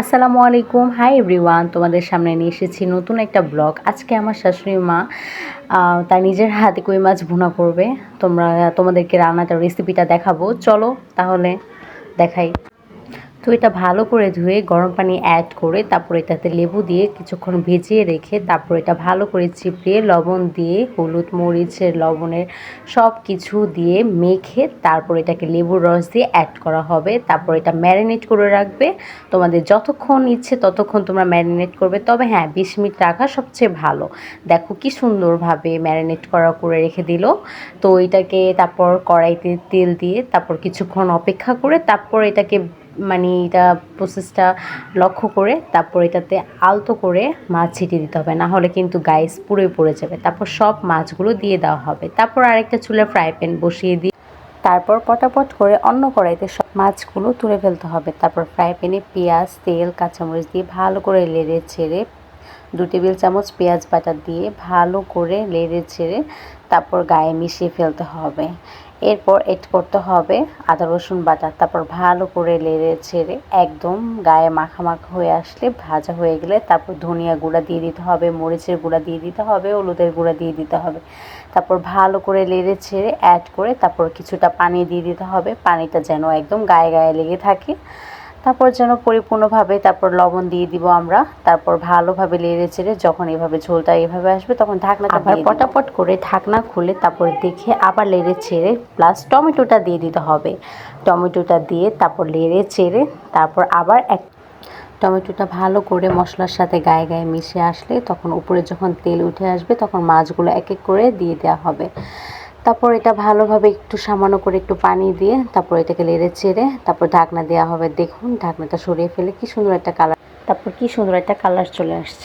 আসসালামু আলাইকুম। Hi everyone তোমাদের সামনে নিয়ে এসেছি নতুন একটা ব্লগ। আজকে আমার শাশুড়ি মা তার নিজের হাতে কই মাছ ভুনা করবে। তোমরা, তোমাদেরকে রান্নাটার রেসিপিটা দেখাবো। চলো তাহলে দেখাই। তো এটা ভালো করে ধুয়ে গরম পানি অ্যাড করে তারপর এটাতে লেবু দিয়ে কিছুক্ষণ ভেজিয়ে রেখে তারপর এটা ভালো করে চিপড়িয়ে লবণ দিয়ে, হলুদ মরিচের লবণের সব কিছু দিয়ে মেখে তারপর এটাকে লেবুর রস দিয়ে অ্যাড করা হবে। তারপর এটা ম্যারিনেট করে রাখবে। তোমাদের যতক্ষণ ইচ্ছে ততক্ষণ তোমরা ম্যারিনেট করবে। তবে হ্যাঁ বিশ মিনিট রাখা সবচেয়ে ভালো। দেখো কি সুন্দরভাবে ম্যারিনেট করা করে রেখে দিল। তো এটাকে তারপর কড়াইতে তেল দিয়ে তারপর কিছুক্ষণ অপেক্ষা করে তারপর এটাকে মানে এটা প্রসেসটা লক্ষ্য করে, তারপর এটাতে আলতো করে মাছ ছিটিয়ে দিতে হবে। না হলে কিন্তু গাইস পুরোই পড়ে যাবে। তারপর সব মাছগুলো দিয়ে দেওয়া হবে। তারপর আরেকটা চুলা ফ্রাই প্যান বসিয়ে দিই। তারপর পটাপট করে অন্য কড়াইতে সব মাছগুলো তুলে ফেলতে হবে। তারপর ফ্রাই প্যানে পেঁয়াজ, তেল, কাঁচামরিচ দিয়ে ভালো করে লেড়ে ছেড়ে, দু টেবিল চামচ পেঁয়াজ বাটা দিয়ে ভালো করে লেড়ে ছেড়ে তারপর গায়ে মিশিয়ে ফেলতে হবে। এরপর এড করতে হবে আদা, রসুন বাটা। তারপর ভালো করে লেড়ে ছেড়ে একদম গায়ে মাখা মাখা হয়ে আসলে ভাজা হয়ে গেলে তারপর ধনিয়া গুঁড়া দিয়ে দিতে হবে, মরিচের গুঁড়া দিয়ে দিতে হবে, হলুদের গুঁড়া দিয়ে দিতে হবে। তারপর ভালো করে লেড়ে ছেড়ে অ্যাড করে তারপর কিছুটা পানি দিয়ে দিতে হবে। পানিটা যেন একদম গায়ে গায়ে লেগে থাকে। তারপর যেন পরিপূর্ণভাবে তারপর লবণ দিয়ে দিব আমরা। তারপর ভালোভাবে লেড়ে চেড়ে যখন এভাবে ঝোলটা এভাবে আসবে তখন ঢাকনাটা আবার পটাপট করে ঢাকনা খুলে তারপর দেখে আবার লেড়ে চেড়ে প্লাস টমেটোটা দিয়ে দিতে হবে। টমেটোটা দিয়ে তারপর লেড়ে চেড়ে তারপর আবার এক টমেটোটা ভালো করে মশলার সাথে গায়ে গায়ে মিশে আসলে তখন উপরে যখন তেল উঠে আসবে তখন মাছগুলো এক এক করে দিয়ে দেওয়া হবে। তারপর এটা ভালোভাবে একটু সামান্য করে একটু পানি দিয়ে তারপর এটাকে লেড়ে ছেড়ে তারপর ঢাকনা দেওয়া হবে। দেখুন, ঢাকনাটা সরিয়ে ফেলে কি সুন্দর একটা কালার তারপর কি সুন্দর একটা কালার চলে আসছে।